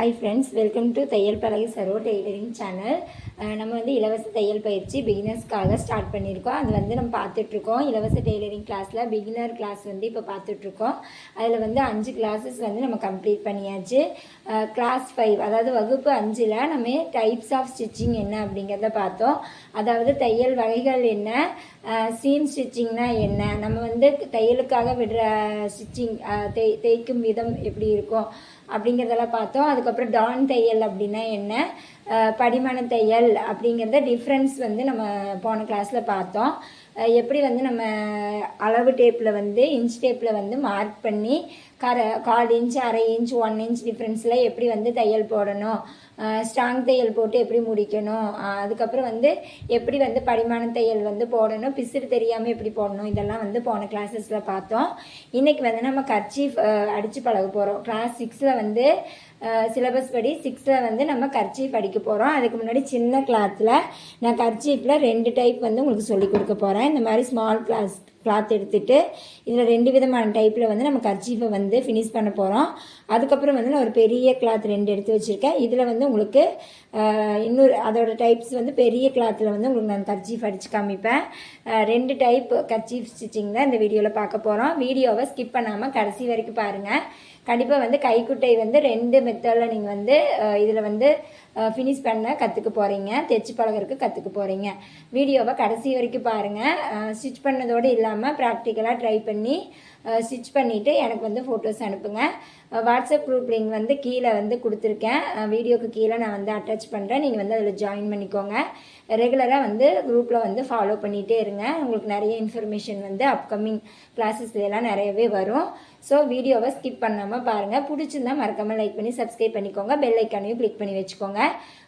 Hi friends welcome to தையல் பழகி Saro tailoring channel நம்ம வந்து இலவச தையல் பயிற்சி பிகினர்ஸ்க்காக ஸ்டார்ட் பண்ணியிருக்கோம். அது வந்து நம்ம பார்த்துட்ருக்கோம். இலவச டெய்லரிங் கிளாஸில் பிகினர் கிளாஸ் வந்து இப்போ பார்த்துட்ருக்கோம். அதில் வந்து அஞ்சு கிளாஸஸ் வந்து நம்ம கம்ப்ளீட் பண்ணியாச்சு. கிளாஸ் ஃபைவ் அதாவது வகுப்பு அஞ்சில் நம்ம டைப்ஸ் ஆஃப் ஸ்டிச்சிங் என்ன அப்படிங்கிறத பார்த்தோம். அதாவது தையல் வகைகள் என்ன? சீம் ஸ்டிச்சிங்னா என்ன? நம்ம வந்து தையலுக்காக விடுற ஸ்டிச்சிங் தே தேய்க்கும் விதம் எப்படி இருக்கும்? அப்படிங்கிறதெல்லாம் பார்த்தோம். அதுக்கப்புறம் டான் தையல் அப்படின்னா என்ன? படிமான தையல் அப்படிங்கிறத டிஃப்ரென்ஸ் வந்து நம்ம போன கிளாஸில் பார்த்தோம். எப்படி வந்து நம்ம அளவு டேப்பில் வந்து இன்ச் டேப்பில் வந்து மார்க் பண்ணி கர கால் இன்ச் அரை இன்ச் ஒன் இன்ச் டிஃப்ரென்ஸில் எப்படி வந்து தையல் போடணும்? ஸ்ட்ராங் தையல் போட்டு எப்படி முடிக்கணும்? அதுக்கப்புறம் வந்து எப்படி வந்து படிமான தையல் வந்து போடணும்? பிசுறு தெரியாமல் எப்படி போடணும்? இதெல்லாம் வந்து போன கிளாஸஸில் பார்த்தோம். இன்றைக்கி வந்து நம்ம கர்ச்சீஃப் அடித்து பழக போகிறோம் கிளாஸ் சிக்ஸில் வந்து சிலபஸ் படி சிக்ஸில் வந்து நம்ம கர்ச்சீஃப் அடிக்க போகிறோம் அதுக்கு முன்னாடி சின்ன கிளாத்தில் நான் கர்ச்சீஃபில் ரெண்டு டைப் வந்து உங்களுக்கு சொல்லி கொடுக்க போகிறேன் இந்த மாதிரி ஸ்மால் கிளாஸ் கிளாத் எடுத்துகிட்டு இதில் ரெண்டு விதமான டைப்பில் வந்து நம்ம கர்ச்சீஃபை வந்து ஃபினிஷ் பண்ண போகிறோம் அதுக்கப்புறம் வந்து நான் ஒரு பெரிய கிளாத் ரெண்டு எடுத்து வச்சுருக்கேன். இதில் வந்து உங்களுக்கு இன்னொரு அதோட டைப்ஸ் வந்து பெரிய கிளாத்தில் வந்து உங்களுக்கு நான் கர்ச்சீஃப் அடித்து காமிப்பேன். ரெண்டு டைப் கர்ச்சீஃப் ஸ்டிச்சிங் தான் இந்த வீடியோவில் பார்க்க போகிறோம் வீடியோவை ஸ்கிப் பண்ணாமல் கடைசி வரைக்கும் பாருங்கள் கண்டிப்பாக வந்து கைக்குட்டை வந்து ரெண்டு மெத்தடில் நீங்கள் வந்து இதில் வந்து ஃபினிஷ் பண்ண கற்றுக்க போகிறீங்க தைச்சு பழகிறதுக்கு கற்றுக்க போகிறீங்க வீடியோவை கடைசி வரைக்கும் பாருங்கள் ஸ்டிச் பண்ணதோடு இல்லாமல் ப்ராக்டிக்கலாக ட்ரை பண்ணி ஸ்டிச் பண்ணிவிட்டு எனக்கு வந்து ஃபோட்டோஸ் அனுப்புங்க. வாட்ஸ்அப் குரூப் லிங்க் வந்து கீழே வந்து கொடுத்துருக்கேன். வீடியோக்கு கீழே நான் வந்து அட்டாச் பண்ணுறேன் நீங்கள் வந்து அதில் ஜாயின் பண்ணிக்கோங்க. ரெகுலராக வந்து குரூப்பில் வந்து ஃபாலோ பண்ணிகிட்டே இருங்க. உங்களுக்கு நிறைய இன்ஃபர்மேஷன் வந்து அப்கமிங் கிளாஸஸ்லாம் நிறையவே வரும். ஸோ வீடியோவை ஸ்கிப் பண்ணாமல் பாருங்கள் பிடிச்சிருந்தா மறக்காமல் லைக் பண்ணி சப்ஸ்கிரைப் பண்ணிக்கோங்க. பெல் ஐக்கானையும் கிளிக் பண்ணி வச்சுக்கோங்க.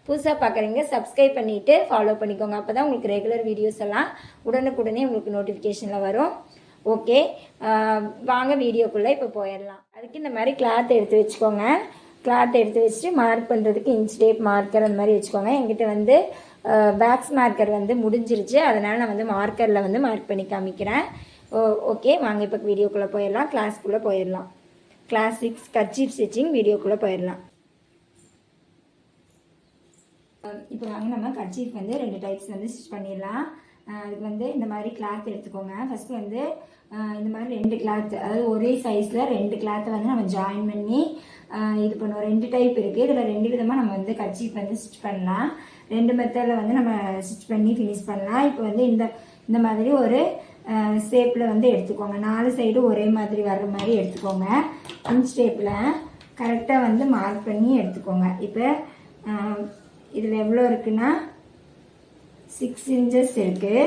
புதுசாக பார்க்குறீங்க சப்ஸ்கிரைப் பண்ணிவிட்டு ஃபாலோ பண்ணிக்கோங்க. அப்போ தான் உங்களுக்கு ரெகுலர் வீடியோஸ் எல்லாம் உடனுக்குடனே உங்களுக்கு நோட்டிஃபிகேஷனில் வரும். ஓகே வாங்க வீடியோக்குள்ளே இப்போ போயிடலாம். அதுக்கு இந்த மாதிரி கிளாத் எடுத்து வச்சுக்கோங்க. கிளாத் எடுத்து வச்சுட்டு மார்க் பண்ணுறதுக்கு இன்ச் டேப் மார்க்கர் அந்த மாதிரி வச்சுக்கோங்க. என்கிட்ட வந்து பேக்ஸ் மார்க்கர் வந்து முடிஞ்சிருச்சு. அதனால் நான் வந்து மார்க்கரில் வந்து மார்க் பண்ணி காமிக்கிறேன். ஓ ஓகே வாங்க இப்போ வீடியோக்குள்ளே போயிடலாம். கிளாஸ்க்குள்ளே போயிடலாம். கிளாஸ் சிக்ஸ் கர்ச்சீஃப் ஸ்டிச்சிங் வீடியோக்குள்ளே போயிடலாம். இப்போ வாங்க நம்ம கர்ச்சீஃப் வந்து ரெண்டு டைப்ஸ் வந்து ஸ்டிச் பண்ணிடலாம். அதுக்கு வந்து இந்த மாதிரி கிளாத் எடுத்துக்கோங்க. ஃபஸ்ட்டு வந்து இந்த மாதிரி ரெண்டு கிளாத் அதாவது ஒரே சைஸில் ரெண்டு கிளாத்தை வந்து நம்ம ஜாயின் பண்ணி இது பண்ணுவோம் ரெண்டு டைப் இருக்குது இதில் ரெண்டு விதமாக நம்ம வந்து கர்ச்சீஃப் வந்து ஸ்டிச் பண்ணலாம். ரெண்டு மெத்தடில் வந்து நம்ம ஸ்டிச் பண்ணி ஃபினிஷ் பண்ணலாம். இப்போ வந்து இந்த இந்த மாதிரி ஒரு ஷேப்பில் வந்து எடுத்துக்கோங்க. நாலு சைடும் ஒரே மாதிரி வர்ற மாதிரி எடுத்துக்கோங்க. இன்ச் ஷேப்பில் கரெக்டாக வந்து மார்க் பண்ணி எடுத்துக்கோங்க. இப்போ இதில் எவ்வளோ இருக்குன்னா சிக்ஸ் இன்ச்சஸ் இருக்குது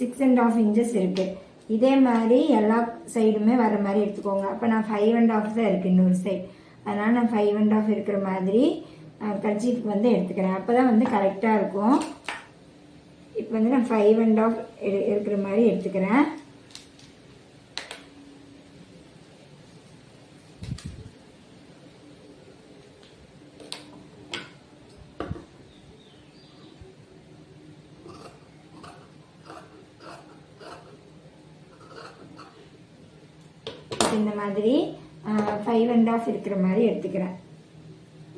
சிக்ஸ் அண்ட் ஆஃப் இன்ச்சஸ் இருக்குது இதே மாதிரி எல்லா சைடுமே வர மாதிரி எடுத்துக்கோங்க. அப்போ நான் ஃபைவ் அண்ட் ஆஃப் தான் இருக்குது இன்னொரு சைடு அதனால் நான் ஃபைவ் அண்ட் ஆஃப் இருக்கிற மாதிரி கர்ச்சீஃப்க்கு வந்து எடுத்துக்கிறேன். அப்போ தான் வந்து கரெக்டாக இருக்கும். இப்போ வந்து நான் ஃபைவ் அண்ட் ஆஃப் இருக்கிற மாதிரி எடுத்துக்கிறேன். இந்த மாதிரி ஃபைவ் அண்ட் ஆஃப் இருக்கிற மாதிரி எடுத்துக்கிறேன்.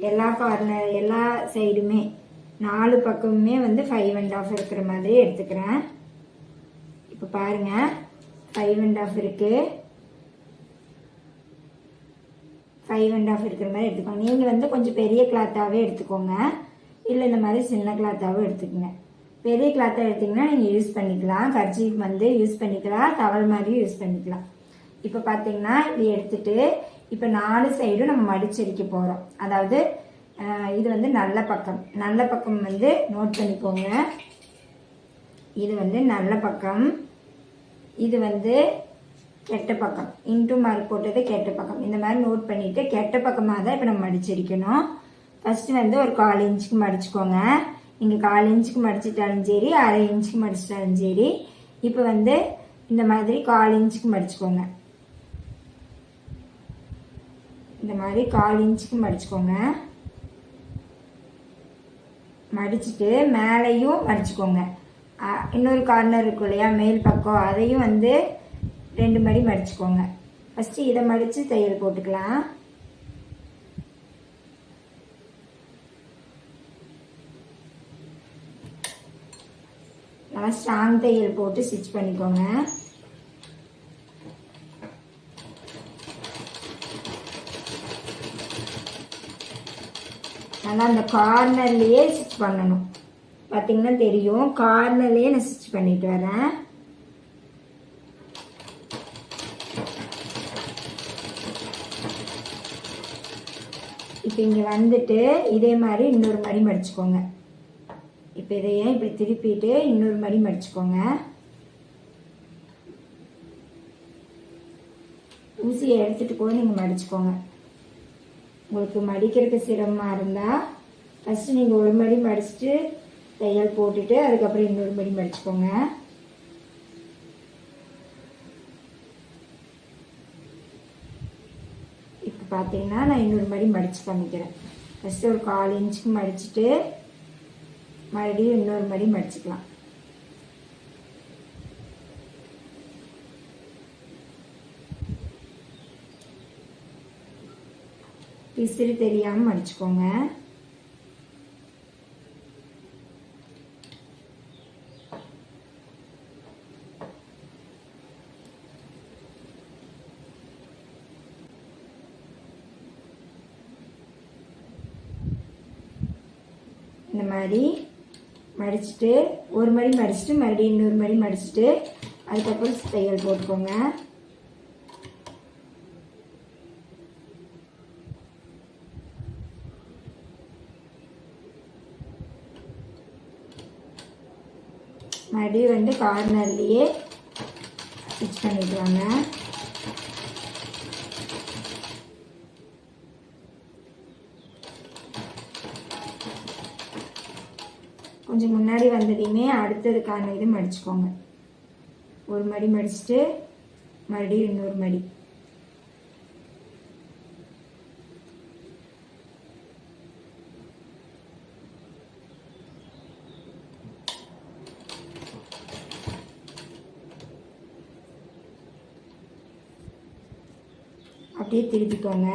எல்லா கார்னர் எல்லா சைடுமே நாலு பக்கமுமே வந்து ஃபைவ் அண்ட் ஆஃப் இருக்கிற மாதிரி எடுத்துக்கிறேன். இப்போ பாருங்க. ஃபைவ் அண்ட் ஆஃப் இருக்கு. ஃபைவ் அண்ட் ஆஃப் இருக்கிற மாதிரி எடுத்துக்கோங்க. நீங்கள் வந்து கொஞ்சம் பெரிய கிளாத்தாகவே எடுத்துக்கோங்க. இல்லை இந்த மாதிரி சின்ன கிளாத்தாகவும் எடுத்துக்கோங்க. பெரிய கிளாத்தாக எடுத்திங்கன்னா நீங்கள் யூஸ் பண்ணிக்கலாம். கர்ச்சீஃப் வந்து யூஸ் பண்ணிக்கலாம். தவள் மாதிரியும் யூஸ் பண்ணிக்கலாம். இப்போ பார்த்தீங்கன்னா இது எடுத்துட்டு இப்போ நாலு சைடும் நம்ம மடிச்சடிக்க போகிறோம் அதாவது இது வந்து நல்ல பக்கம். நல்ல பக்கம் வந்து நோட் பண்ணிக்கோங்க. இது வந்து நல்ல பக்கம். இது வந்து கெட்ட பக்கம். இன்ட்டு மார்க் போட்டது கெட்ட பக்கம். இந்த மாதிரி நோட் பண்ணிவிட்டு கெட்ட பக்கமாக தான் இப்போ நம்ம மடிச்சிருக்கணும். ஃபஸ்ட்டு வந்து ஒரு கால் இன்ச்சுக்கு மடிச்சுக்கோங்க. நீங்கள் கால் இன்ச்சுக்கு மடிச்சிட்டாலும் சரி அரை இன்ச்சுக்கு மடிச்சிட்டாலும் சரி இப்போ வந்து இந்த மாதிரி கால் இன்ச்சுக்கு மடிச்சுக்கோங்க. இந்த மாதிரி கால் இன்ச்சுக்கு மடிச்சுக்கோங்க. மடிச்சுட்டு மேலேயும் மடிச்சுக்கோங்க. இன்னொரு கார்னர் இருக்கும் இல்லையா மேல் பக்கம் அதையும் வந்து ரெண்டு மடி மடிச்சுக்கோங்க. ஃபஸ்ட்டு இதை மடித்து தையல் போட்டுக்கலாம். நல்லா ஸ்ட்ராங் தையல் போட்டு ஸ்டிச் பண்ணிக்கோங்க. நல்லா அந்த கார்னர்லேயே ஸ்டிச் பண்ணணும். பார்த்தீங்கன்னா தெரியும். கார்னர்லேயே நான் ஸ்டிச் பண்ணிட்டு வரேன். இப்போ இங்கே வந்துட்டு இதே மாதிரி இன்னொரு மடி மடிச்சுக்கோங்க. இப்போ இதையே இப்படி திருப்பிட்டு இன்னொரு மடி மடிச்சுக்கோங்க. ஊசியை எடுத்துகிட்டு போய் நீங்கள் மடிச்சுக்கோங்க. உங்களுக்கு மடிக்கிறதுக்கு சிரமமாக இருந்தால் ஃபஸ்ட்டு நீங்கள் ஒரு மடி மடிச்சுட்டு தையல் போட்டுட்டு அதுக்கப்புறம் இன்னொரு மடி மடிச்சுக்கோங்க. இப்போ பார்த்தீங்கன்னா நான் இன்னொரு மடி மடிச்சு பண்ணிக்கிறேன். ஃபஸ்ட்டு ஒரு கால் இன்ச்சுக்கு மடிச்சுட்டு மறுபடியும் இன்னொரு மடி மடிச்சுக்கலாம். பிசிறு தெரியாமல் மடிச்சுக்கோங்க. இந்த மாதிரி மடிச்சுட்டு ஒரு மடி மடிச்சுட்டு மறுபடியும் இன்னொரு மடி மடிச்சுட்டு அதுக்கப்புறம் தையல் போட்டுக்கோங்க. மறுபடியும் வந்து கார்னர்லேயே ஸ்டிச் பண்ணிடுவாங்க கொஞ்சம் முன்னாடி வந்ததையுமே அடுத்ததுக்கான இது மடிச்சுக்கோங்க. ஒரு மடி மடிச்சுட்டு மறுபடியும் இன்னொரு மடி. அப்படியே திருப்பிக்கோங்க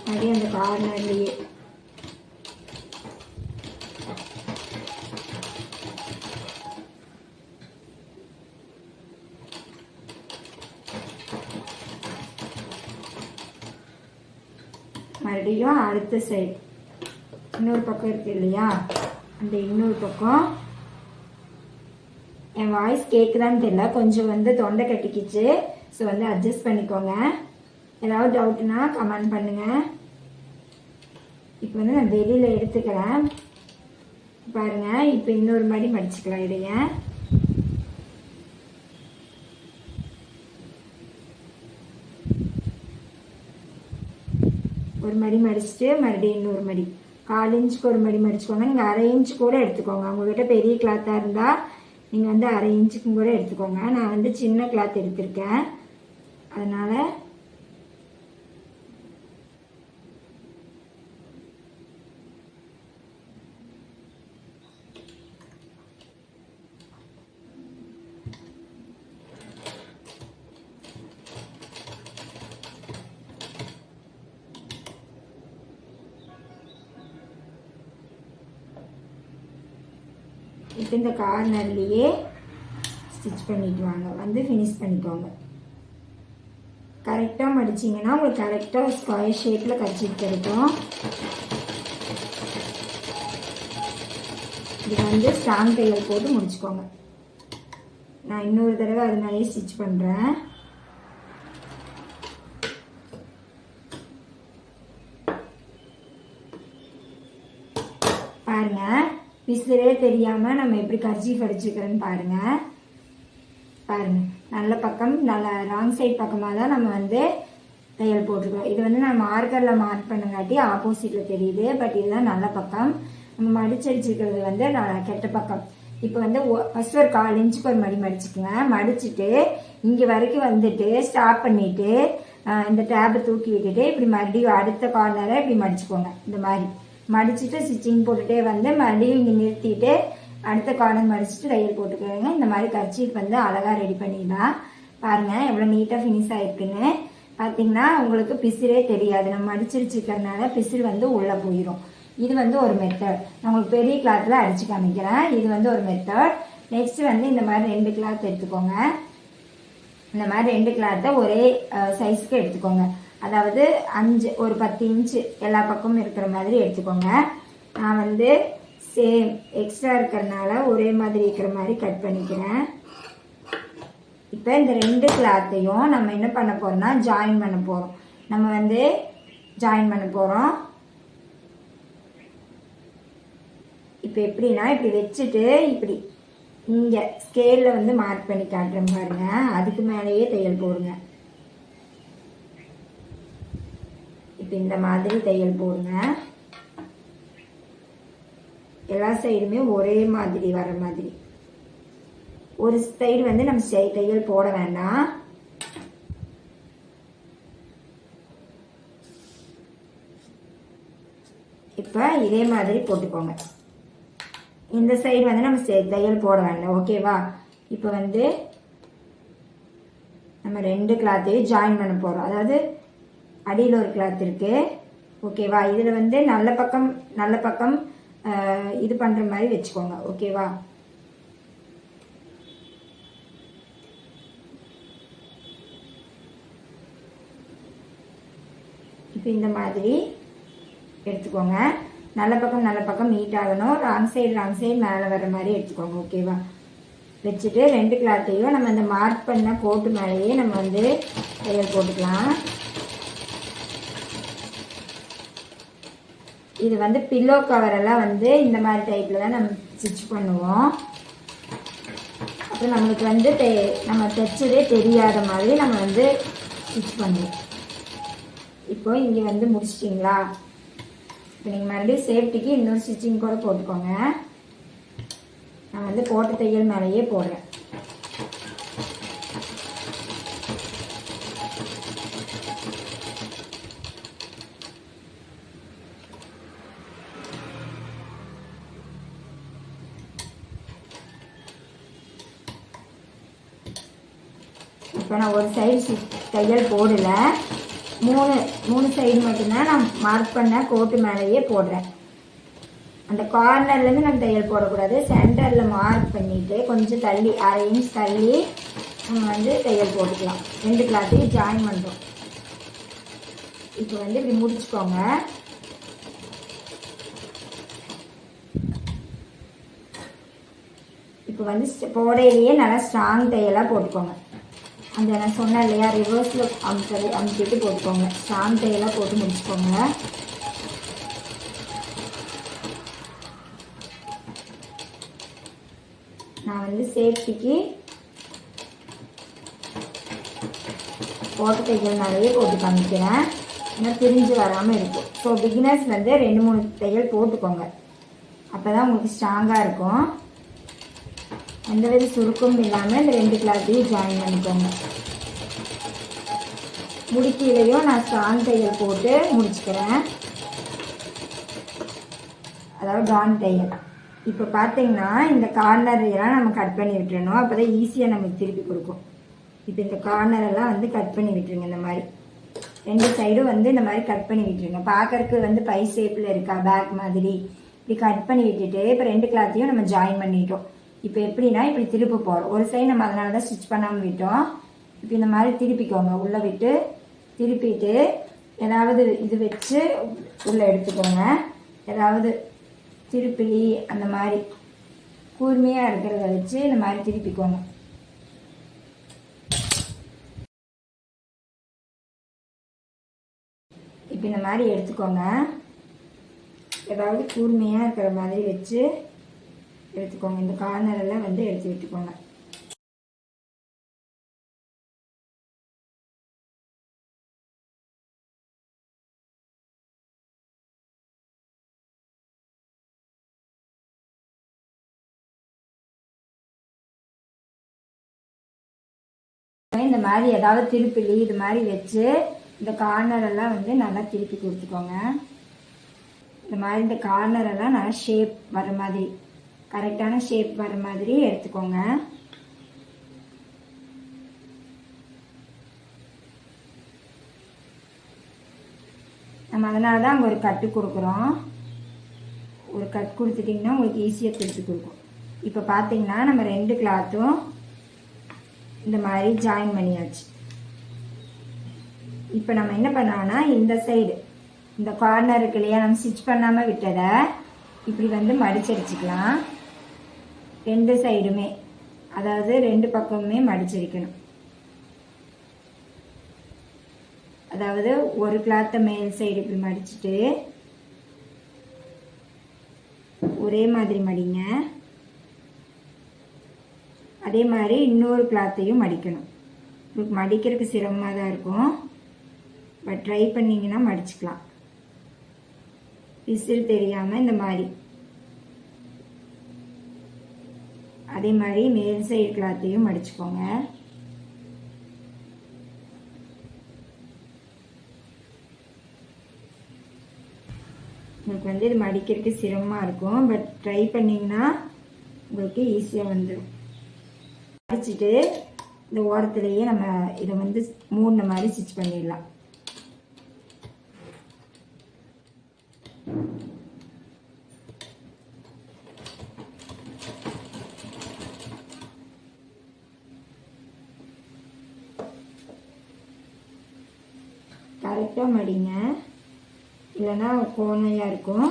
அப்படியே அந்த கார்னர்லேயே மறுபடியும் அடுத்த சைடு இன்னொரு பக்கம் இருக்கு இல்லையா? அந்த இன்னொரு பக்கம் என் வாய்ஸ் கேட்குதான்னு தெரியல. கொஞ்சம் வந்து தொண்டை கட்டிக்கிச்சு. ஸோ வந்து அட்ஜஸ்ட் பண்ணிக்கோங்க. ஏதாவது டவுட்னா கமெண்ட் பண்ணுங்க. இப்போ வந்து நான் வெளியில் எடுத்துக்கிறேன். பாருங்க இப்போ இன்னொரு மாதிரி மடிச்சுக்கலாம் இதைய. ஒரு மடி மடிச்சுட்டு மறுபடியும் இன்னொரு மடி. கால் இன்ச்சுக்கு ஒரு மடி மடிச்சுக்கோங்க. நீங்கள் அரை இன்ச்சு கூட எடுத்துக்கோங்க. உங்ககிட்ட பெரிய கிளாத்தாக இருந்தால் நீங்கள் வந்து அரை இன்ச்சுக்கும் கூட எடுத்துக்கோங்க. நான் வந்து சின்ன கிளாத் எடுத்திருக்கேன். அதனால் இப்போ இந்த கார்னர்லேயே ஸ்டிச் பண்ணிட்டு வாங்க வந்து ஃபினிஷ் பண்ணிக்கோங்க. கரெக்டாக மடிச்சிங்கன்னா உங்களுக்கு கரெக்டாக ஸ்கொயர் ஷேப்பில் கச்சிட்டு கிடைக்கும். இது வந்து ஸ்ட்ராங் தையல் போட்டு முடிச்சுக்கோங்க. நான் இன்னொரு தடவை அதனாலேயே ஸ்டிச் பண்ணுறேன் பாருங்க விசிறே தெரியாமல் நம்ம எப்படி கர்ஜீஃப் அடிச்சுக்கிறோன்னு பாருங்கள் பாருங்கள் நல்ல பக்கம் நல்ல ராங் சைட் பக்கமாக தான் நம்ம வந்து தையல் போட்டிருக்கோம். இது வந்து நான் மார்க்கரில் மார்க் பண்ணங்காட்டி ஆப்போசிட்டில் தெரியுது. பட் இதுதான் நல்ல பக்கம். நம்ம மடிச்சடிச்சிருக்கிறது வந்து நான் கெட்ட பக்கம். இப்போ வந்து ஃபர்ஸ்ட் ஒரு கால் இன்ச்சுக்கு ஒரு மடி மடிச்சுக்கோங்க. மடிச்சுட்டு இங்கே வரைக்கும் வந்துட்டு ஸ்டாப் பண்ணிவிட்டு இந்த டேபை தூக்கி விட்டுட்டு இப்படி மறுபடியும் அடுத்த கார்னரை இப்படி மடிச்சுக்கோங்க. இந்த மாதிரி. மடிச்சுட்டு ஸ்டிச்சிங் போட்டுட்டே வந்து மறுபடியும் இங்கே நிறுத்திட்டு அடுத்த கார்னர் மடிச்சுட்டு தையல் போட்டுக்கோங்க. இந்த மாதிரி கர்ச்சீஃப் வந்து அழகாக ரெடி பண்ணிடலாம். பாருங்கள் எவ்வளோ நீட்டாக ஃபினிஷ் ஆகிருக்குன்னு பார்த்தீங்கன்னா உங்களுக்கு பிசிறே தெரியாது. நம்ம மடிச்சிருச்சுக்கிறதுனால பிசிறு வந்து உள்ளே போயிடும் இது வந்து ஒரு மெத்தட் நான் உங்களுக்கு பெரிய கிளாத்தில் அடித்து காமிக்கிறேன். இது வந்து ஒரு மெத்தட் நெக்ஸ்ட் வந்து இந்த மாதிரி ரெண்டு கிளாத் எடுத்துக்கோங்க. இந்த மாதிரி ரெண்டு கிளாத்தை ஒரே சைஸ்க்கு எடுத்துக்கோங்க. அதாவது அஞ்சு ஒரு பத்து இன்ச்சு எல்லா பக்கமும் இருக்கிற மாதிரி எடுத்துக்கோங்க. நான் வந்து சேம் எக்ஸ்ட்ரா இருக்கிறனால ஒரே மாதிரி இருக்கிற மாதிரி கட் பண்ணிக்கிறேன். இப்போ இந்த ரெண்டு கிளாத்தையும் நம்ம என்ன பண்ண போகிறோம்னா ஜாயின் பண்ண போகிறோம் நம்ம வந்து ஜாயின் பண்ண போகிறோம் இப்போ எப்படின்னா இப்படி வச்சுட்டு இப்படி இங்கே ஸ்கேலில் வந்து மார்க் பண்ணி காட்டுறேன் பாருங்க. அதுக்கு மேலேயே தையல் போடுங்க. இப்போ இந்த மாதிரி தையல் போடுங்க. எல்லா சைடுமே ஒரே மாதிரி வர மாதிரி. ஒரு சைடு வந்து நம்ம செய்- தையல் போட வேண்டாம். இப்போ இதே மாதிரி போட்டுக்கோங்க. இந்த சைடு வந்து நம்ம செ- தையல் போட வேண்டாம் ஓகேவா இப்போ வந்து நம்ம ரெண்டு கிளாத்தையும் ஜாயின் பண்ண போகிறோம் அதாவது அடியில் ஒரு கிளாத் இருக்கு. ஓகேவா இதில் வந்து நல்ல பக்கம் நல்ல பக்கம் ஆஹ், இது பண்ணுற மாதிரி வச்சுக்கோங்க. ஓகேவா இப்போ இந்த மாதிரி எடுத்துக்கோங்க. நல்ல பக்கம் நல்ல பக்கம் மீட் ஆகணும். ராங் சைடு ராங் சைடு மேலே வர மாதிரி எடுத்துக்கோங்க. ஓகேவா வச்சுட்டு ரெண்டு கிளாத்தையும் நம்ம இந்த மார்க் பண்ண கோட்டு மேலேயே நம்ம வந்து தையல் போட்டுக்கலாம். இது வந்து பில்லோ கவர் எல்லாம் வந்து இந்த மாதிரி டைப்பில் தான் நம்ம ஸ்டிச் பண்ணுவோம். அப்போ நம்மளுக்கு வந்து தெ- நம்ம தைச்சதே தெரியாத மாதிரி நம்ம வந்து ஸ்டிச் பண்ணுவோம். இப்போ இங்கே வந்து முடிச்சிட்டிங்களா? இப்போ நீங்கள் மறுபடியும் சேஃப்டிக்கு இன்னொரு ஸ்டிச்சிங் கூட போட்டுக்கோங்க. நான் வந்து போட்ட தையல் மேலேயே போடுறேன். இப்போ நான் ஒரு சைடு தையல் போடலை. மூணு மூணு சைடு மட்டும்தான் நான் மார்க் பண்ண கோட்டு மேலேயே போடுறேன். அந்த கார்னர்லேருந்து நம்ம தையல் போடக்கூடாது. சென்டரில் மார்க் பண்ணிவிட்டு கொஞ்சம் தள்ளி அரை இன்ச் தள்ளி நம்ம வந்து தையல் போட்டுக்கலாம். ரெண்டு கிளாத்தையும் ஜாயின் பண்ணுறோம் இப்போ வந்து இப்படி முடிச்சுக்கோங்க. இப்போ வந்து போடையிலேயே நல்லா ஸ்ட்ராங் தையலாக போட்டுக்கோங்க. அந்த நான் சொன்னேன் இல்லையா ரிவர்ஸில் அமுத்தி அமுத்திட்டு போட்டுக்கோங்க. சாந்தையெல்லாம் போட்டு முடிச்சுக்கோங்க. நான் வந்து சேஃப்டிக்கு போட்ட தையல் நிறைய போட்டு காமிக்கிறேன். ஏன்னா பிரிஞ்சு வராமல் இருக்கும் ஸோ பிகினர்ஸ் வந்து ரெண்டு மூணு தையல் போட்டுக்கோங்க. அப்போ தான் உங்களுக்கு ஸ்ட்ராங்காக இருக்கும். எந்த வித சுருக்கமும் இல்லாமல் இந்த ரெண்டு கிளாத்தையும் ஜாயின் பண்ணிக்கோங்க. முடிக்கீழையும் நான் ஸ்டான் தையல் போட்டு முடிச்சுக்கிறேன். அதாவது டான் தையல். இப்போ பார்த்தீங்கன்னா இந்த கார்னர் எல்லாம் நம்ம கட் பண்ணி விட்டுறணும். அப்போ தான் ஈஸியாக நமக்கு திருப்பி கொடுக்கும். இப்போ இந்த கார்னரெல்லாம் வந்து கட் பண்ணி விட்டுருங்க இந்த மாதிரி. ரெண்டு சைடும் வந்து இந்த மாதிரி கட் பண்ணி விட்டுருங்க. பார்க்கறக்கு வந்து பை ஷேப்பில் இருக்கா? பேக் மாதிரி. இப்படி கட் பண்ணி விட்டுட்டு இப்போ ரெண்டு கிளாத்தையும் நம்ம ஜாயின் பண்ணிட்டோம். இப்போ எப்படின்னா இப்படி திருப்பி போகிறோம் ஒரு சைடு நம்ம அதனால தான் ஸ்டிச் பண்ணாமல் விட்டோம். இப்போ இந்த மாதிரி திருப்பிக்கோங்க. உள்ளே விட்டு திருப்பிட்டு ஏதாவது இது வச்சு உள்ளே எடுத்துக்கோங்க. ஏதாவது திருப்பிலி அந்த மாதிரி கூர்மையாக இருக்கிறத வச்சு இந்த மாதிரி திருப்பிக்கோங்க. இப்போ இந்த மாதிரி எடுத்துக்கோங்க. ஏதாவது கூர்மையாக இருக்கிற மாதிரி வச்சு எடுத்துக்கோங்க. இந்த கார்னர் எல்லாம் வந்து எடுத்து விட்டுக்கோங்க. இந்த மாதிரி ஏதாவது திருப்பிலி இது மாதிரி வச்சு இந்த கார்னர் எல்லாம் வந்து நல்லா திருப்பி கொடுத்துக்கோங்க. இந்த மாதிரி இந்த கார்னர் எல்லாம் நல்லா ஷேப் வர மாதிரி. கரெக்டான ஷேப் வர மாதிரி எடுத்துக்கோங்க. நம்ம அதனால தான் அங்கே ஒரு கட்டு கொடுக்குறோம். ஒரு கட் கொடுத்துட்டிங்கன்னா உங்களுக்கு ஈஸியாக தைச்சு கொடுக்கும். இப்போ பார்த்தீங்கன்னா நம்ம ரெண்டு கிளாத்தும் இந்த மாதிரி ஜாயின் பண்ணியாச்சு. இப்போ நம்ம என்ன பண்ணோம்னா இந்த சைடு இந்த கார்னர் இருக்கு இல்லையா நம்ம ஸ்டிச் பண்ணாமல் விட்டதை இப்படி வந்து மடிச்சடிச்சுக்கலாம் ரெண்டு சைடுமே அதாவது ரெண்டு பக்கமுமே மடிச்சிருக்கணும். அதாவது ஒரு கிளாத்தை மேல் சைடு இப்படி மடிச்சுட்டு ஒரே மாதிரி மடிங்க. அதே மாதிரி இன்னொரு கிளாத்தையும் மடிக்கணும். உங்களுக்கு மடிக்கிறதுக்கு சிரமமாக தான் இருக்கும். பட் ட்ரை பண்ணிங்கன்னா மடிச்சுக்கலாம். விசில் தெரியாமல் இந்த மாதிரி. அதே மாதிரி மேல் சைடு கிளாத்தையும் மடிச்சுக்கோங்க. உங்களுக்கு வந்து இது மடிக்கிறதுக்கு சிரமமாக இருக்கும். பட் ட்ரை பண்ணிங்கன்னா உங்களுக்கு ஈஸியாக வந்துடும் மடிச்சிட்டு இந்த ஓரத்துலேயே நம்ம இதை வந்து மூடின மாதிரி ஸ்டிச் பண்ணிடலாம். கரெக்டாக மடிங்க. இல்லைன்னா கோணையாக இருக்கும்.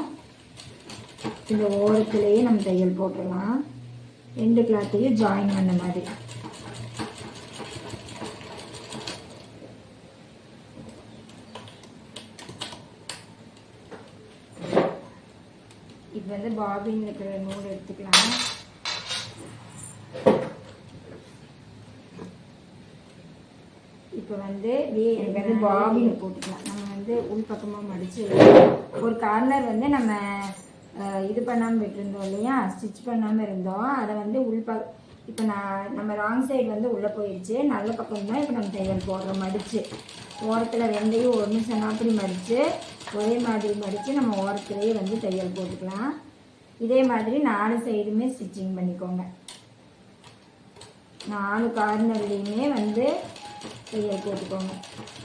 இந்த ஓரத்துலேயே நம்ம தையல் போட்டுடலாம். ரெண்டு கிளாத்தையும் ஜாயின் பண்ண மாதிரி. இப்போ வந்து பாபின் இருக்கிற நூல் எடுத்துக்கலாம். இப்போ வந்து வே- எனக்கு வந்து பாபின் போட்டுக்கலாம். நம்ம வந்து உள் பக்கமாக மடித்து ஒரு கார்னர் வந்து நம்ம இது பண்ணாமல் விட்டுருந்தோம் இல்லையா? ஸ்டிச் பண்ணாமல் இருந்தோம். அதை வந்து உள் ப இப்போ நான் நம்ம ராங் சைடு வந்து உள்ளே போயிடுச்சு நல்ல பக்கம் தான் இப்போ நம்ம தையல் போடுறோம் மடித்து ஓரத்தில் ரெண்டையும் ஒன்று சொன்னாப்படி மடித்து ஒரே மாதிரி மடித்து நம்ம ஓரத்துலேயே வந்து தையல் போட்டுக்கலாம். இதே மாதிரி நாலு சைடுமே ஸ்டிச்சிங் பண்ணிக்கோங்க. நாலு கார்னர்லேயுமே வந்து தையல் போட்டுக்கோங்க இப்போ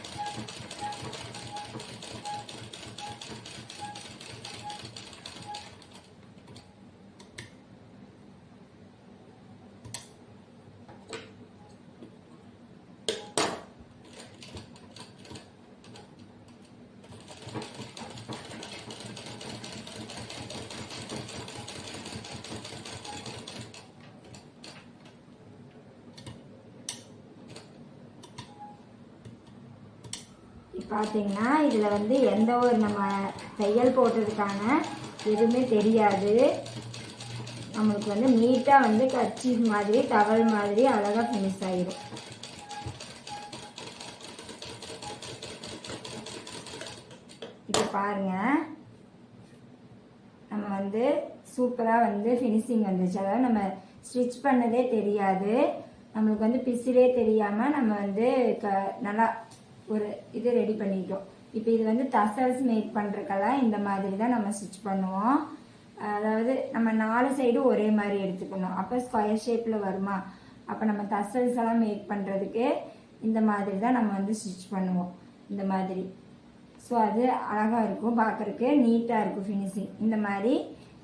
பார்த்தீங்கன்னா இதில் வந்து எந்த ஒரு நம்ம தையல் போட்டதுக்கான எதுவுமே தெரியாது. நம்மளுக்கு வந்து நீட்டாக வந்து கச்சி மாதிரி தவள் மாதிரி அழகாக ஃபினிஷ் ஆகிடும் இப்போ பாருங்க. நம்ம வந்து சூப்பராக வந்து ஃபினிஷிங் வந்துச்சு. அதாவது நம்ம ஸ்டிச் பண்ணதே தெரியாது. நம்மளுக்கு வந்து பிசிலே தெரியாமல் நம்ம வந்து க நல்லா ஒரு இது ரெடி பண்ணிட்டோம். இப்போ இது வந்து தசல்ஸ் மேக் பண்ணுறக்கெல்லாம் இந்த மாதிரி தான் நம்ம ஸ்டிச் பண்ணுவோம். அதாவது நம்ம நாலு சைடும் ஒரே மாதிரி எடுத்துக்கணும். அப்போ ஸ்கொயர் ஷேப்பில் வருமா? அப்போ நம்ம தசல்ஸ் எல்லாம் மேக் பண்ணுறதுக்கு இந்த மாதிரி தான் நம்ம வந்து ஸ்டிச் பண்ணுவோம். இந்த மாதிரி. ஸோ அது அழகாக இருக்கும். பார்க்குறக்கு நீட்டாக இருக்கும் ஃபினிஷிங் இந்த மாதிரி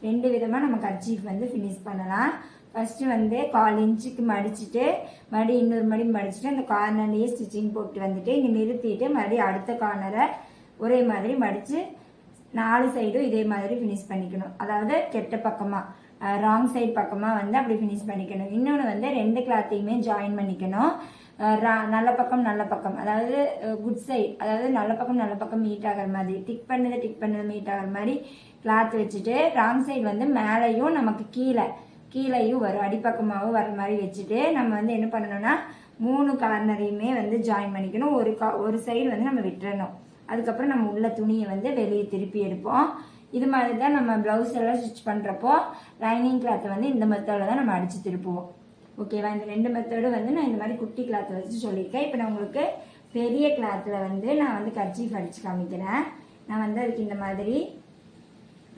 ரெண்டு விதமாக நம்ம கர்ச்சீஃப் வந்து ஃபினிஷ் பண்ணலாம். ஃபஸ்ட்டு வந்து கால் இன்ச்சுக்கு மடிச்சுட்டு மறுபடியும் இன்னொரு மடி மடிச்சுட்டு அந்த கார்னர்லேயே ஸ்டிச்சிங் போட்டு வந்துட்டு இங்கே நிறுத்திட்டு மறுபடியும் அடுத்த கார்னரை ஒரே மாதிரி மடித்து நாலு சைடும் இதே மாதிரி ஃபினிஷ் பண்ணிக்கணும். அதாவது கெட்ட பக்கமாக ராங் சைடு பக்கமாக வந்து அப்படி ஃபினிஷ் பண்ணிக்கணும். இன்னொன்று வந்து ரெண்டு கிளாத்தையுமே ஜாயின் பண்ணிக்கணும். ரா- நல்ல பக்கம் நல்ல பக்கம். அதாவது குட் சைட் அதாவது நல்ல பக்கம் நல்ல பக்கம் மீட் ஆகிற மாதிரி டிக் பண்ணதை டிக் பண்ணதை மீட் ஆகிற மாதிரி கிளாத் வச்சுட்டு ராங் சைடு வந்து மேலேயும் நமக்கு கீழே கீழேயும் வரும் அடிப்பக்கமாகவும் வர மாதிரி வச்சுட்டு நம்ம வந்து என்ன பண்ணணும்னா மூணு கார்னரையுமே வந்து ஜாயின் பண்ணிக்கணும். ஒரு கா ஒரு சைடு வந்து நம்ம விட்டுறணும். அதுக்கப்புறம் நம்ம உள்ள துணியை வந்து வெளியே திருப்பி எடுப்போம். இது மாதிரி தான் நம்ம ப்ளவுஸ் எல்லாம் ஸ்டிச் பண்ணுறப்போ லைனிங் கிளாத்தை வந்து இந்த மெத்தடில் தான் நம்ம அடித்து திருப்புவோம். ஓகேவா இந்த ரெண்டு மெத்தடும் வந்து நான் இந்த மாதிரி குட்டி கிளாத்தை வச்சு சொல்லியிருக்கேன். இப்போ நான் உங்களுக்கு பெரிய கிளாத்தில் வந்து நான் வந்து கர்ச்சீஃப் அடித்து காமிக்கிறேன். நான் வந்து அதுக்கு இந்த மாதிரி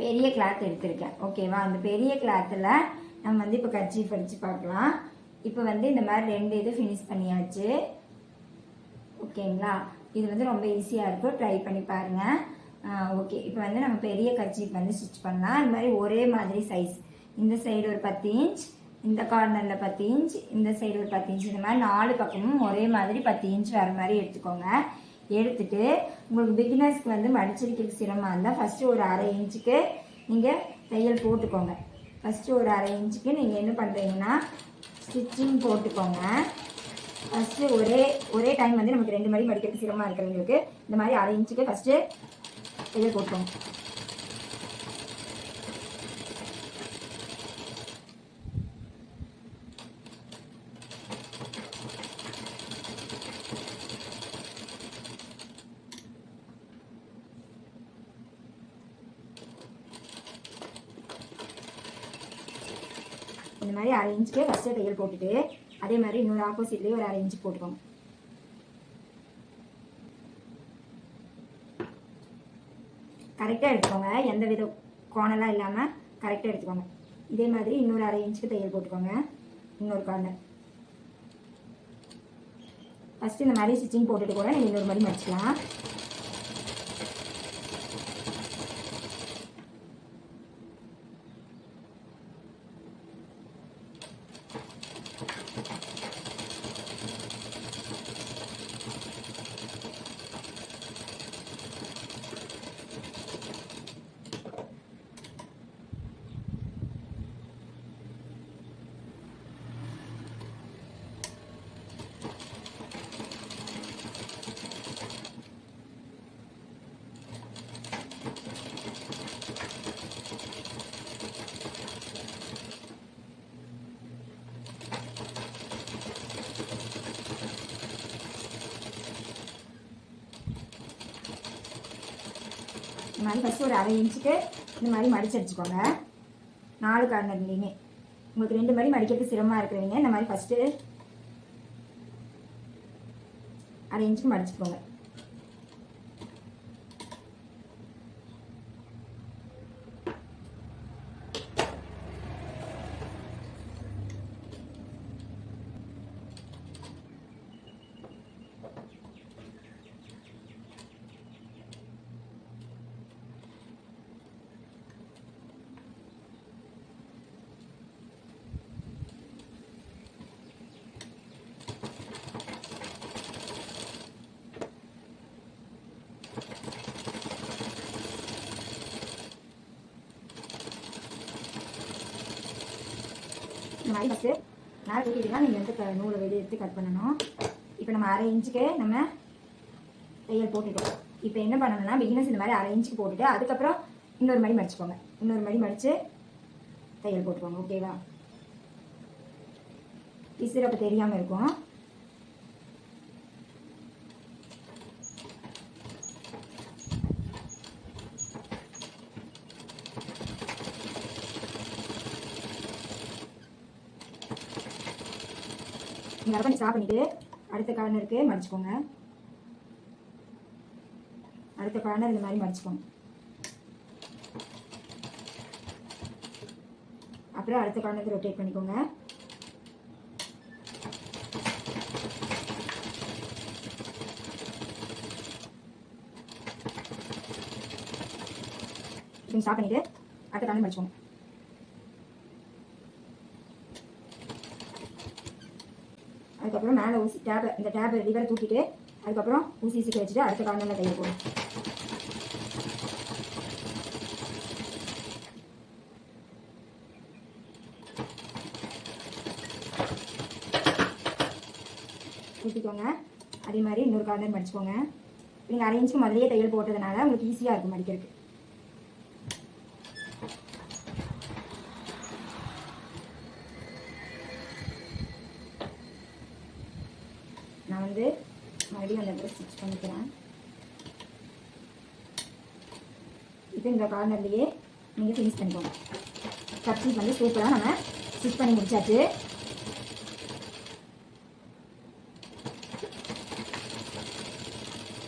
பெரிய கிளாத் எடுத்திருக்கேன். ஓகேவா அந்த பெரிய கிளாத்தில் நம்ம வந்து இப்போ கர்ச்சீஃப் அடித்து பார்க்கலாம். இப்போ வந்து இந்த மாதிரி ரெண்டு இது ஃபினிஷ் பண்ணியாச்சு. ஓகேங்களா? இது வந்து ரொம்ப ஈஸியாக இருக்கும். ட்ரை பண்ணி பாருங்கள் ஓகே. இப்போ வந்து நம்ம பெரிய கர்ச்சீப் வந்து ஸ்டிச் பண்ணலாம். இது மாதிரி ஒரே மாதிரி சைஸ் இந்த சைடு ஒரு பத்து இன்ச் இந்த கார்னரில் பத்து இன்ச் இந்த சைடு ஒரு பத்து இன்ச் இந்த மாதிரி நாலு பக்கமும் ஒரே மாதிரி பத்து இன்ச் வர மாதிரி எடுத்துக்கோங்க. எடுத்துட்டு உங்களுக்கு பிகினர்ஸ்க்கு வந்து மடிச்சிருக்கிறதுக்கு சிரமமாக இருந்தால் ஃபஸ்ட்டு ஒரு அரை இன்ச்சுக்கு நீங்கள் தையல் போட்டுக்கோங்க. ஃபஸ்ட்டு ஒரு அரை இன்ச்சுக்கு நீங்கள் என்ன பண்ணுறீங்கன்னா ஸ்டிச்சிங் போட்டுக்கோங்க. ஃபஸ்ட்டு ஒரே ஒரே டைம் வந்து நமக்கு ரெண்டு மணி மடிக்கிறது சிரமமாக இருக்கிறவங்களுக்கு இந்த மாதிரி அரை இன்ச்சுக்கு ஃபஸ்ட்டு இதை போட்டுக்கோங்க இந்த மாதிரி அரை இன்ச்சுக்கு ஃபஸ்ட்டு தையல் போட்டுட்டு அதே மாதிரி இன்னொரு ஆப்போசிட்லேயே ஒரு அரை இன்ச்சு போட்டுக்கோங்க. கரெக்டாக எடுத்துக்கோங்க. எந்த வித கோணலாம் இல்லாமல் கரெக்டாக எடுத்துக்கோங்க. இதே மாதிரி இன்னொரு அரை இன்ச்சுக்கு தையல் போட்டுக்கோங்க. இன்னொரு கார்னர் ஃபஸ்ட்டு இந்த மாதிரி ஸ்டிச்சிங் போட்டுட்டு கூட நீங்கள் இன்னொரு மாதிரி மடிச்சிக்கலாம். இந்த மாதிரி ஃபஸ்ட்டு ஒரு அரை இன்ச்சுக்கு இந்த மாதிரி மடிச்சு அடிச்சுக்கோங்க. நாலு கார்னர்லேயுமே உங்களுக்கு ரெண்டு மாதிரி மடிக்கிறது சிரமமாக இருக்கிறவங்க இந்த மாதிரி ஃபஸ்ட்டு அரை இன்ச்சுக்கு மடிச்சுக்கோங்க. இந்த மாதிரி ஃபஸ்ட்டு நீங்கள் வந்து க- நூலை வெளியே எடுத்து கட் பண்ணணும். இப்போ நம்ம அரை இன்ச்சுக்கு நம்ம தையல் போட்டுட்டோம் இப்போ என்ன பண்ணணும்னா பிகினஸ் இந்த மாதிரி அரை இன்ச்சுக்கு போட்டுட்டு அதுக்கப்புறம் இன்னொரு மடி மடிச்சுக்கோங்க. இன்னொரு மடி மடித்து தையல் போட்டுக்கோங்க. ஓகேவா பிசுறு தெரியாமல் இருக்கும். நீங்கள் பண்ணி ஸ்டாப் பண்ணிட்டு அடுத்த கார்னருக்கு மடிச்சுக்கோங்க. அடுத்த கார்னர் இந்த மாதிரி மடிச்சுக்கோங்க. அப்புறம் அடுத்த கார்னருக்கு ரொட்டேட் பண்ணிக்கோங்க. நீங்கள் ஸ்டாப் பண்ணிட்டு அடுத்த கார்னர் மடிச்சுக்கோங்க அதுக்கப்புறம் மேலே ஊசி டேபை இந்த டேபை லிவரை தூக்கிட்டு அதுக்கப்புறம் ஊசி சீக்கிரம் வச்சுட்டு அடுத்த கார்னரில் கையை போடும் ஊற்றிக்கோங்க அதே மாதிரி இன்னொரு கார்னர் மடிச்சுக்கோங்க. நீங்கள் அரை முதலேயே தையல் போட்டதுனால உங்களுக்கு ஈஸியாக இருக்கும் மடிக்கிறதுக்கு. வந்து மறுபடியும் அந்த இடத்துல ஸ்டிச் பண்ணிக்கிறேன். இப்போ இந்த கார்னர்லேயே நீங்கள் ஃபினிஷ் பண்ணிக்கோங்க. கட்சி வந்து சூப்பராக நம்ம ஸ்டிச் பண்ணி முடிச்சாச்சு.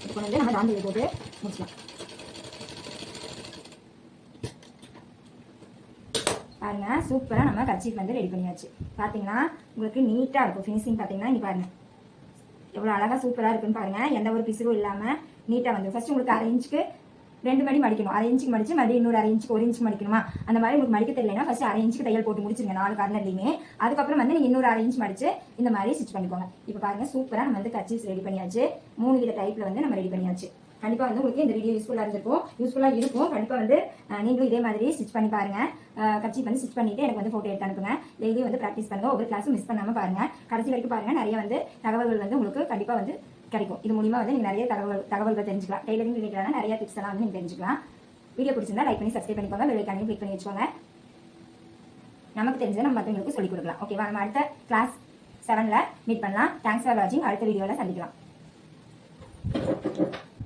இப்போ வந்து நம்ம தாண்டியை போட்டு முடிச்சலாம் பாருங்க சூப்பராக நம்ம கட்சிக்கு வந்து ரெடி பண்ணியாச்சு. பார்த்தீங்கன்னா உங்களுக்கு நீட்டாக இருக்கும். ஃபினிஷிங் பார்த்தீங்கன்னா இங்கே பாருங்க. எவ்வளோ அழகாக சூப்பராக இருக்குன்னு பாருங்க. எந்த ஒரு பிசுறும் இல்லாமல் நீட்டாக வந்து. ஃபர்ஸ்ட் உங்களுக்கு அரை இன்ச்சுக்கு ரெண்டு மணி மடிக்கணும். அரை இன்ச்சுக்கு மடிச்சு மறுபடியும் இன்னொரு அரை இன்ச்சுக்கு ஒரு இன்ச்சு மடிக்கணுமா? அந்த மாதிரி உங்களுக்கு மடிக்க தெரியலனா ஃபர்ஸ்ட் அரை இன்ச்சுக்கு தையல் போட்டு முடிச்சிருங்க. நாலு கார்னர்லையுமே அதுக்கப்புறம் வந்து நீங்கள் இன்னொரு அரை இன்ச் மடிச்சு இந்த மாதிரி ஸ்டிச் பண்ணிக்கோங்க. இப்போ பாருங்க சூப்பராக நம்ம வந்து கச்சீஸ் ரெடி பண்ணியாச்சு. மூணு வித டைப்பில் வந்து நம்ம ரெடி பண்ணியாச்சு. கண்டிப்பா வந்து உங்களுக்கு இந்த வீடியோ யூஸ்ஃபுல்லா இருந்திருக்கும். யூஸ்ஃபுல்லா இருக்கும். கண்டிப்பா வந்து நீங்களும் இதே மாதிரி ஸ்டிச் பண்ணி பாருங்க. கட்சி பண்ணி ஸ்டிச் பண்ணிட்டு எனக்கு வந்து போட்டோ எடுத்து அனுப்புங்க. டெய்லியும் வந்து ப்ராக்டிஸ் பண்ணுங்க. ஒவ்வொரு கிளாஸும் மிஸ் பண்ணாம பாருங்க. கடைசி வரைக்கும் பாருங்க. நிறைய வந்து தகவல்கள் வந்து உங்களுக்கு கண்டிப்பா வந்து கிடைக்கும். இது மூலியமா வந்து நீங்க நிறைய தகவல் தகவல்கள் தெரிஞ்சுக்கலாம். டெய்லரிங் ரிலேட்டடான நிறைய டிப்ஸ் எல்லாம் வந்து நீங்க தெரிஞ்சுக்கலாம். வீடியோ பிடிச்சிருந்தா லைக் பண்ணி சப்ஸ்கிரைப் பண்ணிக்கோங்க. பெல் ஐக்கானையும் கிளிக் பண்ணி வச்சுக்கோங்க. நமக்கு தெரிஞ்சதை நம்ம மற்றவங்களுக்கு சொல்லிக் கொடுக்கலாம். ஓகேவா நம்ம அடுத்த கிளாஸ் செவனில் மீட் பண்ணலாம். தேங்க்ஸ் ஃபார் வாட்சிங் அடுத்த வீடியோவில் சந்திக்கலாம்.